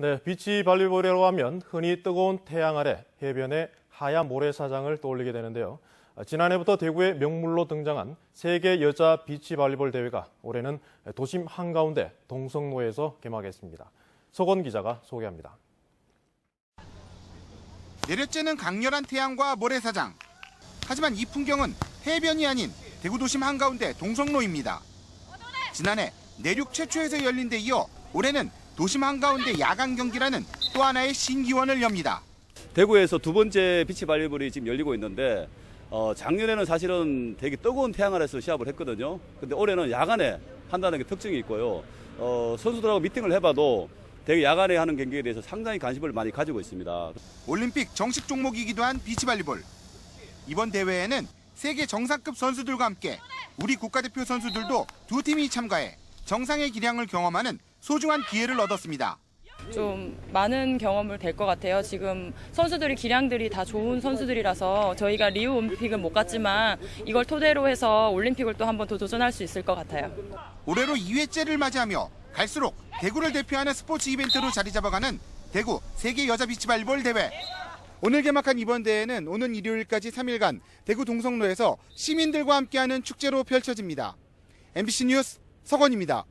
네, 비치 발리볼이라고 하면 흔히 뜨거운 태양 아래 해변의 하얀 모래사장을 떠올리게 되는데요. 아, 지난해부터 대구의 명물로 등장한 세계 여자 비치 발리볼 대회가 올해는 도심 한가운데 동성로에서 개막했습니다. 석원 기자가 소개합니다. 내려쬐는 강렬한 태양과 모래사장. 하지만 이 풍경은 해변이 아닌 대구 도심 한가운데 동성로입니다. 지난해 내륙 최초에서 열린 데 이어 올해는 도심 한가운데 야간 경기라는 또 하나의 신기원을 엽니다. 대구에서 두 번째 비치 발리볼이 지금 열리고 있는데 어, 작년에는 사실은 되게 뜨거운 태양 아래서 시합을 했거든요. 근데 올해는 야간에 한다는 게 특징이 있고요. 어, 선수들하고 미팅을 해봐도 되게 야간에 하는 경기에 대해서 상당히 관심을 많이 가지고 있습니다. 올림픽 정식 종목이기도 한 비치발리볼. 이번 대회에는 세계 정상급 선수들과 함께 우리 국가대표 선수들도 두 팀이 참가해 정상의 기량을 경험하는 소중한 기회를 얻었습니다. 좀 많은 경험을 될 것 같아요. 지금 선수들이 기량들이 다 좋은 선수들이라서 저희가 리우 올림픽은 못 갔지만 이걸 토대로 해서 올림픽을 또 한번 더 도전할 수 있을 것 같아요. 올해로 2회째를 맞이하며 갈수록 대구를 대표하는 스포츠 이벤트로 자리 잡아가는 대구 세계 여자 비치발리볼 대회. 오늘 개막한 이번 대회는 오는 일요일까지 3일간 대구 동성로에서 시민들과 함께하는 축제로 펼쳐집니다. MBC 뉴스 석원입니다.